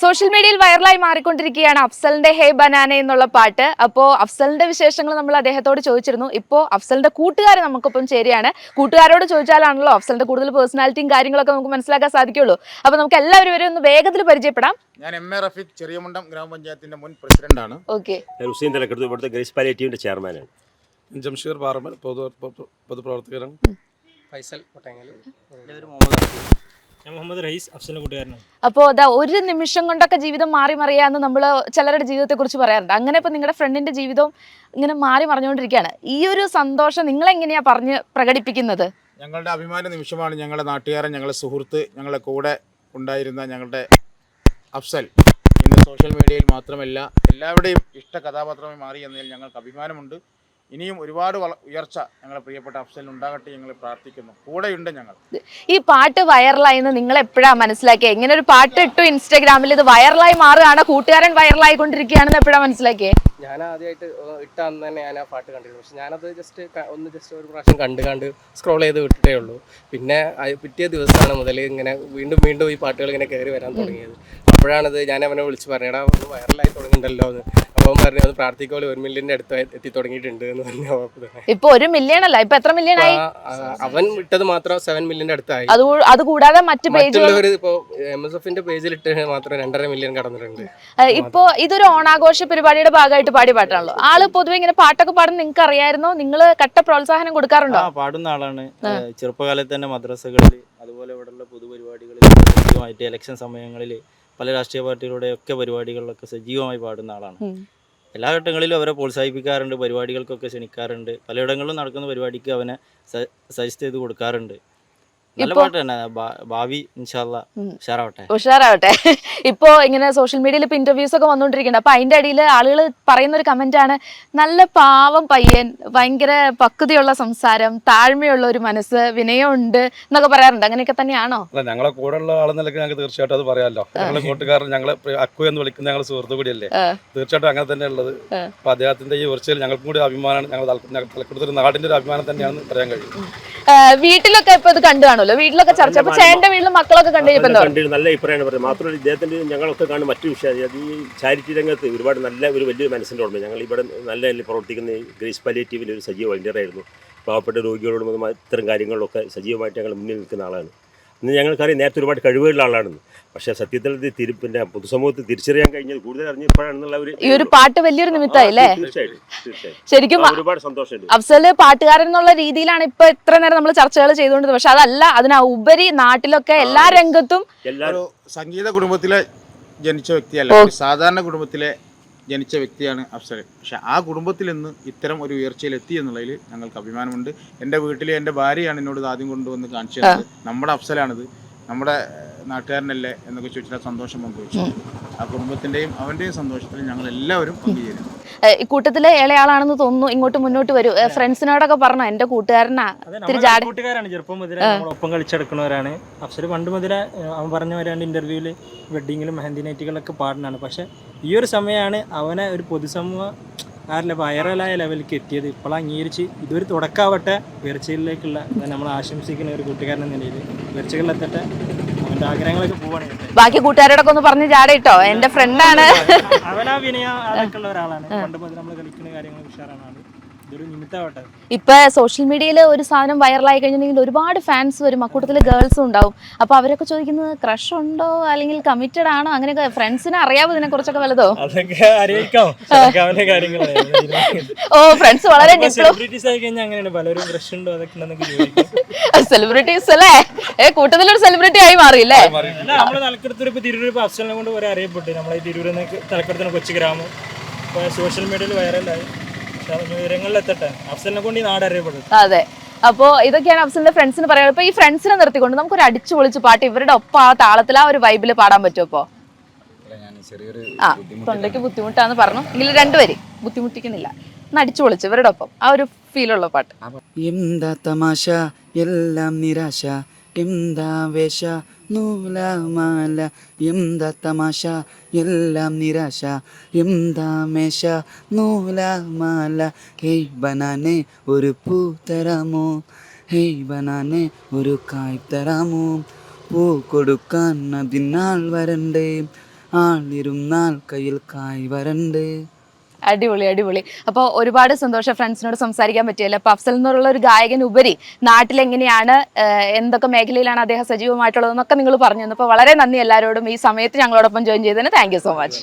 Social മീഡിയയിൽ വൈറലായി മാറിക്കൊണ്ടിരിക്കുകയാണ് അഫ്സലിന്റെ ഹേ ബനാന എന്നുള്ള പാട്ട്. അപ്പോൾ അഫ്സലിന്റെ വിശേഷങ്ങൾ നമ്മൾ അദ്ദേഹത്തോട് ചോദിച്ചിരുന്നു. ഇപ്പോൾ അഫ്സലിന്റെ കൂട്ടുകാർ നമുക്കൊപ്പം ചേരുകയാണ്. കൂട്ടുകാരോട് ചോദിച്ചാലാണല്ലോ അഫ്സലിന്റെ കൂടുതൽ പേഴ്സണാലിറ്റിയും കാര്യങ്ങളൊക്കെ നമുക്ക് മനസ്സിലാക്കാൻ സാധിക്കുള്ളൂ. അപ്പോൾ നമുക്ക് എല്ലാവരും ഒന്ന് വേഗത്തിൽ പരിചയപ്പെടാം. ഞാൻ എം എ റഫീഖ് ചെറിയമുണ്ടം ഗ്രാമപഞ്ചായത്തിന്റെ മുൻ പ്രസിഡന്റാണ് ഓക്കെ. ഹുസൈൻ തലക്കെടുത്ത് ഇവിടുത്തെ ഗ്രേസ് പാലിയേറ്റീവിന്റെ ചെയർമാനാണ് ജംഷീർ പാറമൽ പൊതു പൊതു- പൊതുപ്രവർത്തകനും ഫൈസൽ കൊട്ടങ്ങൽ മുഹമ്മദ് റഹീസ് അഫ്സലിന്റെ കൂട്ടുകാരനാണ്. അപ്പോൾ അതാ ഒരു നിമിഷം കൊണ്ടൊക്കെ ജീവിതം മാറി മറിയാന്ന് നമ്മൾ ചിലരുടെ ജീവിതത്തെ കുറിച്ച് പറയാറുണ്ട്. അങ്ങനെ ഇപ്പൊ നിങ്ങളുടെ ഫ്രണ്ടിന്റെ ജീവിതവും ഇങ്ങനെ മാറി മറിഞ്ഞുകൊണ്ടിരിക്കുകയാണ് ഈ ഒരു സന്തോഷം നിങ്ങൾ എങ്ങനെയാ പറഞ്ഞ് പ്രകടിപ്പിക്കുന്നത്? ഞങ്ങളുടെ അഭിമാന നിമിഷമാണ് ഞങ്ങളുടെ നാട്ടുകാരൻ ഞങ്ങളുടെ സുഹൃത്ത് ഞങ്ങളുടെ കൂടെ ഉണ്ടായിരുന്ന ഞങ്ങളുടെ അഫ്സൽ. ഇന്ന് സോഷ്യൽ മീഡിയയിൽ മാത്രമല്ല എല്ലാവരുടെയും ഇഷ്ട കഥാപാത്രമായി മാറി എന്നതിൽ ഞങ്ങൾക്ക് അഭിമാനമുണ്ട്. ഇനിയും ഒരുപാട് ഉയർച്ച ഞങ്ങളെ പ്രിയപ്പെട്ട അഫ്സലിന് ഉണ്ടാകട്ടെ ഞങ്ങൾ പ്രാർത്ഥിക്കുന്നു. കൂടെയുണ്ട് ഞങ്ങൾ. ഈ പാട്ട് വൈറലായെന്ന് നിങ്ങൾ എപ്പോഴാ മനസ്സിലാക്കിയത് ഇങ്ങനെ ഒരു പാട്ട് ഇട്ടു ഇൻസ്റ്റാഗ്രാമിൽ ഇത് വൈറലായി മാറുകയാണ് കൂട്ടുകാരൻ വൈറലായി കൊണ്ടിരിക്കുകയാണെന്ന് എപ്പോഴാ മനസ്സിലാക്കിയത് ഞാൻ ആദ്യമായിട്ട് ഇട്ട അന്ന് തന്നെ ഞാൻ ആ പാട്ട് കണ്ടിരുന്നു. പക്ഷെ ഞാനത് ജസ്റ്റ് ഒന്ന് ജസ്റ്റ് ഒരു പ്രാവശ്യം കണ്ട് കണ്ട് സ്ക്രോൾ ചെയ്ത് വിട്ടിട്ടേ ഉള്ളൂ. പിന്നെ പിറ്റേ ദിവസമാണ് മുതൽ ഇങ്ങനെ വീണ്ടും വീണ്ടും ഈ പാട്ടുകൾ ഇങ്ങനെ കയറി വരാൻ തുടങ്ങിയത്. അപ്പോഴാണത് ഞാൻ അവനെ വിളിച്ച് പറഞ്ഞടാ ഒന്ന് വൈറലായി തുടങ്ങിയിട്ടുണ്ടല്ലോ എന്ന് അവൻ പറഞ്ഞു അത് പ്രാർത്ഥിക്കോലെ ഒരു മില്യന്റെ അടുത്ത് എത്തി തുടങ്ങിയിട്ടുണ്ട് എന്ന് പറഞ്ഞു. ഇപ്പൊ ഒരു മില്യൺ അല്ല ഇപ്പൊ എത്ര മില്യൺ ആയി? അവൻ വിട്ടത് മാത്രം സെവൻ മില്യന്റെ അടുത്തായി. അത് കൂടാതെ മറ്റു പേജുകൾ ഇപ്പോൾ എം എസ് എഫിന്റെ പേജിൽ ഇട്ട് മാത്രം രണ്ടര മില്യൺ കടന്നിട്ടുണ്ട്. ഇപ്പോ ഇതൊരു ഓണാഘോഷ പരിപാടിയുടെ ഭാഗമായിട്ട് പാടി പാട്ടാണല്ലോ. ആൾ പൊതുവെ ഇങ്ങനെ പാട്ടൊക്കെ പാടുന്ന നിങ്ങൾക്ക് അറിയായിരുന്നോ നിങ്ങൾ കട്ട പ്രോത്സാഹനം കൊടുക്കാറുണ്ടോ? ആ പാടുന്ന ആളാണ്. ചെറുപ്പകാലത്ത് തന്നെ മദ്രസകളിൽ അതുപോലെ ഇവിടെയുള്ള പൊതുപരിപാടികളിൽ സജീവമായിട്ട് ഇലക്ഷൻ സമയങ്ങളിൽ പല രാഷ്ട്രീയ പാർട്ടികളുടെ ഒക്കെ പരിപാടികളിലൊക്കെ സജീവമായി പാടുന്ന ആളാണ്. എല്ലാ ഘട്ടങ്ങളിലും അവരെ പ്രോത്സാഹിപ്പിക്കാറുണ്ട് പരിപാടികൾക്കൊക്കെ ക്ഷണിക്കാറുണ്ട്. പലയിടങ്ങളിലും നടക്കുന്ന പരിപാടിക്ക് അവനെ സജസ്റ്റ് ചെയ്ത് കൊടുക്കാറുണ്ട്. ഭാവി. ഉഷാറാവട്ടെ. ഉഷാറാവട്ടെ. ഇപ്പോ ഇങ്ങനെ സോഷ്യൽ മീഡിയയിൽ ഇപ്പൊ ഇന്റർവ്യൂസ് ഒക്കെ വന്നുകൊണ്ടിരിക്കുന്നുണ്ട് അപ്പൊ അതിന്റെ അടിയിൽ ആളുകൾ പറയുന്ന ഒരു കമന്റ് ആണ് നല്ല പാവം പയ്യൻ ഭയങ്കര പക്വതയുള്ള സംസാരം താഴ്മയുള്ള ഒരു മനസ്സ് വിനയമുണ്ട് എന്നൊക്കെ പറയാറുണ്ട്. അങ്ങനെയൊക്കെ തന്നെയാണോ? അല്ല ഞങ്ങളെ കൂടെ ഉള്ള ആളെന്നൊക്കെ ഞങ്ങൾക്ക് തീർച്ചയായിട്ടും അത് പറയാമല്ലോ ഞങ്ങളെ കൂട്ടുകാരൻ ഞങ്ങളെ അക്കു എന്ന് വിളിക്കുന്ന ഞങ്ങൾ സുഹൃത്തു കൂടിയല്ലേ. തീർച്ചയായിട്ടും അങ്ങനെ തന്നെ ഉള്ളത്. അപ്പൊ അദ്ദേഹത്തിന്റെ ഈ ഉയർച്ചയിൽ ഞങ്ങൾക്കും കൂടി അഭിമാനമാണ്. ഞങ്ങൾ തലക്കുടുത്തൊരു നാടിന്റെ ഒരു അഭിമാനം തന്നെയാണെന്ന് പറയാൻ കഴിയും. വീട്ടിലൊക്കെ ഇപ്പൊ ഇത് കണ്ടു കാണുമല്ലോ? വീട്ടിലൊക്കെ ചർച്ച. അപ്പൊ ചേട്ടന്റെ വീട്ടിലും മക്കളൊക്കെ കണ്ടു കഴിഞ്ഞപ്പോ നല്ല അഭിപ്രായമാണ് പറയുന്നത് മാത്രമല്ല ഇദ്ദേഹത്തിന്റെ ഞങ്ങളൊക്കെ കാണുന്ന മറ്റൊരു വിഷയം അത് ഈ ചാരിറ്റി രംഗത്ത് ഒരുപാട് നല്ല ഒരു വലിയൊരു മനസ്സിന്റെ ഓർമ്മ ഞങ്ങൾ ഇവിടെ നല്ല പ്രവർത്തിക്കുന്ന ഗ്രീസ് ഗ്രേസ് പാലിയേറ്റീവിന്റെ ഒരു സജീവ വളണ്ടിയറായിരുന്നു പാവപ്പെട്ട രോഗികളോടും ഇത്തരം കാര്യങ്ങളിലൊക്കെ സജീവമായിട്ട് ഞങ്ങൾ മുന്നിൽ നിൽക്കുന്ന ആളാണ്. ഇന്ന് ഞങ്ങൾക്കറിയാം നേരത്തെ ഒരുപാട് കഴിവുകളുള്ള ആളാണെന്ന്. പക്ഷേ സത്യത്തിൽ ഇത് തിരി പിന്നെ പൊതുസമൂഹത്തിൽ തിരിച്ചറിയാൻ കഴിഞ്ഞത് കൂടുതൽ അറിഞ്ഞപ്പോഴാണെന്നുള്ള ഒരു ഈ ഒരു പാട്ട് വലിയൊരു നിമിത്തമായില്ലേ തീർച്ചയായിട്ടും തീർച്ചയായിട്ടും. ശരിക്കും ആ, ഒരുപാട് സന്തോഷമുണ്ട്. അഫ്സൽ പാട്ടുകാരൻ എന്നുള്ള രീതിയിലാണ് ഇപ്പൊ ഇത്ര നേരം നമ്മൾ ചർച്ചകൾ ചെയ്തുകൊണ്ടത് പക്ഷെ അതല്ല അതിനാ ഉപരി നാട്ടിലൊക്കെ എല്ലാ രംഗത്തും എല്ലാവരും ഒരു സംഗീത കുടുംബത്തിലെ ജനിച്ച വ്യക്തിയല്ല ഒരു സാധാരണ കുടുംബത്തിലെ ജനിച്ച വ്യക്തിയാണ് അഫ്സൽ പക്ഷെ ആ കുടുംബത്തിൽ നിന്ന് ഇത്തരം ഒരു ഉയർച്ചയിൽ എത്തി എന്നുള്ളതിൽ ഞങ്ങൾക്ക് അഭിമാനമുണ്ട്. എന്റെ വീട്ടിലെ എന്റെ ഭാര്യയാണ് എന്നോട് ആദ്യം കൊണ്ടുവന്ന് കാണിച്ചത്. നമ്മുടെ അഫ്സലാണിത്. നമ്മുടെ നാട്ടുകാരനല്ലേ എന്നൊക്കെ ചോദിച്ചിട്ട് സന്തോഷം പങ്കുവച്ചു. ആ കുടുംബത്തിന്റെയും അവന്റെയും സന്തോഷത്തിൽ ഞങ്ങൾ എല്ലാവരും പങ്കുചേരുന്നു ഈ കൂട്ടത്തിലെ ഇളയാളാണെന്ന് തോന്നുന്നു ഇങ്ങോട്ട് മുന്നോട്ട് വരൂ. ഫ്രണ്ട്സിനോടൊക്കെ പറഞ്ഞു? എന്റെ കൂട്ടുകാരനാ കൂട്ടുകാരാണ്. ചെറുപ്പം മുതലേ ഒപ്പം കളിച്ചെടുക്കുന്നവരാണ്. അഫ്സൽ പണ്ട് മുതലേ അവൻ പറഞ്ഞ വരാണ്ട് ഇന്റർവ്യൂവിൽ വെഡിങ്ങിലും മെഹന്തി നൈറ്റുകളൊക്കെ പാടുന്നതാണ്. പക്ഷെ ഈ ഒരു സമയമാണ് അവനെ ഒരു പൊതുസമൂഹ ആരല്ല വൈറലായ ലെവലിലേക്ക് എത്തിയത്. ഇപ്പോൾ അംഗീകരിച്ച് ഇതൊരു തുടക്കാവട്ടെ ഉയർച്ചയിലേക്കുള്ള നമ്മൾ ആശംസിക്കുന്ന ഒരു കൂട്ടുകാരൻ എന്ന നിലയിൽ ഉയർച്ചകളിലെത്തട്ടെ ബാക്കി കൂട്ടുകാരോടൊക്കെ ഒന്ന് പറഞ്ഞ് ജാടയിട്ടോ എന്റെ ഫ്രണ്ടാണ് ഇപ്പൊ സോഷ്യൽ മീഡിയയിൽ ഒരു സാധനം വൈറലായി കഴിഞ്ഞിട്ടുണ്ടെങ്കിൽ ഒരുപാട് ഫാൻസ് വരും. അക്കൂട്ടത്തിൽ ഗേൾസും ഉണ്ടാവും. അപ്പൊ അവരൊക്കെ ചോദിക്കുന്നത് ക്രഷ് ഉണ്ടോ അല്ലെങ്കിൽ കമ്മിറ്റഡ് ആണോ? അങ്ങനെയൊക്കെ ഫ്രണ്ട്സിനെ അറിയാവോ ഇതിനെ കുറിച്ചൊക്കെ വലുതോ ഓ ഫ്രണ്ട്സ് വളരെ സെലിബ്രിറ്റീസ് അല്ലേ? ഏ കൂട്ടത്തിലൊരു സെലിബ്രിറ്റി ആയി മാറിയില്ലേ? നമ്മൾ തലക്കെടുത്തൊരു ഇപ്പൊ തിരൂർ അഫ്സലിനെ കൊണ്ട് വരെ അറിയപ്പെട്ടു. നമ്മളെ ഈ തിരൂരിൽ നിന്ന് തലക്കെടുത്തിന് കൊച്ചു ഗ്രാമം. സോഷ്യൽ മീഡിയയിൽ വൈറലായി വിവരങ്ങളിലെത്തട്ടെ എത്തട്ടെ. അഫ്സലിനെ കൊണ്ട് ഈ നാട് അറിയപ്പെടും. അതെ. അപ്പോ ഇതൊക്കെയാണ് അഫ്സലിന്റെ ഫ്രണ്ട്സിന് പറയുന്നത് ഇപ്പൊ ഈ ഫ്രണ്ട്സിനെ നിർത്തിക്കൊണ്ട് നമുക്ക് ഒരു അടിച്ചു പൊളിച്ച് പാട്ട് ഇവരുടെ ഒപ്പം ആ താളത്തിൽ ആ ഒരു വൈബിൽ പാടാൻ പറ്റുമോ ഇപ്പോ? ആ തൊണ്ടയ്ക്ക് ബുദ്ധിമുട്ടാന്ന് പറഞ്ഞു. എങ്കിലും രണ്ടുപേര് ബുദ്ധിമുട്ടിക്കുന്നില്ല. അടിച്ചു പൊളിച്ചു ഇവരുടെ ഒപ്പം. ആ ഒരു ഫീലുള്ള പാട്ട്. എന്താ തമാശ? എല്ലാം നിരാശ. എന്താ വേഷ നൂലമാല എന്താ തമാശ എല്ലാം നിരാശ. എന്താ മേശ നൂലമാല ഹേയ് ബനാനെ ഒരു പൂ തരാമോ? ഹേയ് ബനാനെ ഒരു കായ് തരാമോ? പൂ കൊടുക്കാൻ അതിനാൾ വരണ്ടേ? ആളിരുന്നാൽ കയ്യിൽ കായ് വരണ്ട്? അടിപൊളി അടിപൊളി. അപ്പോൾ ഒരുപാട് സന്തോഷം ഫ്രണ്ട്സിനോട് സംസാരിക്കാൻ പറ്റിയല്ലോ? അപ്പോൾ അഫ്സൽ എന്നുള്ള ഒരു ഗായകൻ ഉപരി നാട്ടിലെങ്ങനെയാണ് എന്തൊക്കെ മേഖലയിലാണ് അദ്ദേഹം സജീവമായിട്ടുള്ളതെന്നൊക്കെ നിങ്ങൾ പറഞ്ഞു അപ്പോൾ വളരെ നന്ദി എല്ലാവരോടും. ഈ സമയത്ത് ഞങ്ങളോടൊപ്പം ജോയിൻ ചെയ്തതിന് താങ്ക് സോ മച്ച്